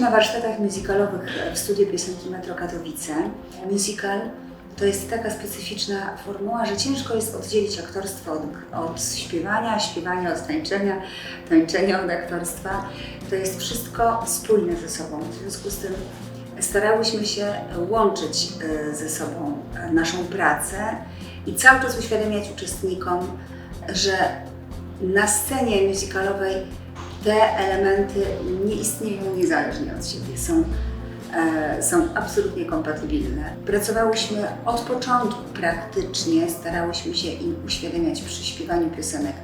na warsztatach musicalowych w studiu piosenki Metro Katowice. Musical to jest taka specyficzna formuła, że ciężko jest oddzielić aktorstwo od, od śpiewania, śpiewania od tańczenia, tańczenia od aktorstwa. To jest wszystko spójne ze sobą. W związku z tym starałyśmy się łączyć e, ze sobą e, naszą pracę i cały czas uświadamiać uczestnikom, że na scenie musicalowej te elementy nie istnieją niezależnie od siebie, są, e, są absolutnie kompatybilne. Pracowałyśmy od początku praktycznie, starałyśmy się im uświadamiać przy śpiewaniu piosenek,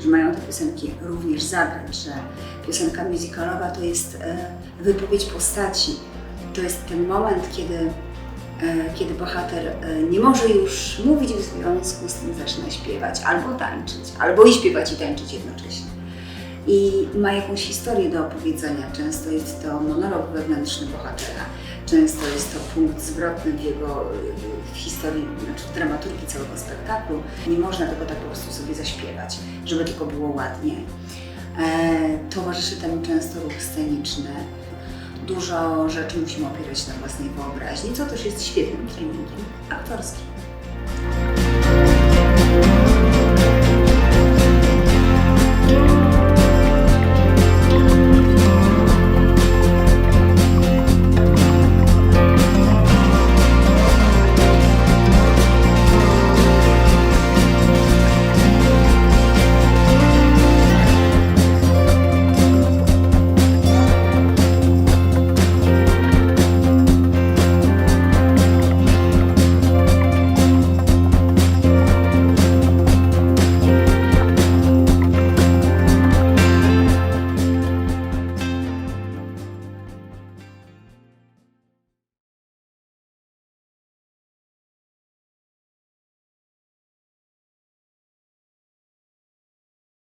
że mają te piosenki również zagrać, że piosenka musicalowa to jest e, wypowiedź postaci, to jest ten moment, kiedy, e, kiedy bohater e, nie może już mówić, w związku z tym zaczyna śpiewać albo tańczyć, albo i śpiewać i tańczyć jednocześnie i ma jakąś historię do opowiedzenia. Często jest to monolog wewnętrzny bohatera, często jest to punkt zwrotny w jego w historii, znaczy w dramaturgii całego spektaklu. Nie można tego tak po prostu sobie zaśpiewać, żeby tylko było ładnie. E, towarzyszy temu często ruch sceniczny. Dużo rzeczy musimy opierać na własnej wyobraźni, co też jest świetnym treningiem aktorskim.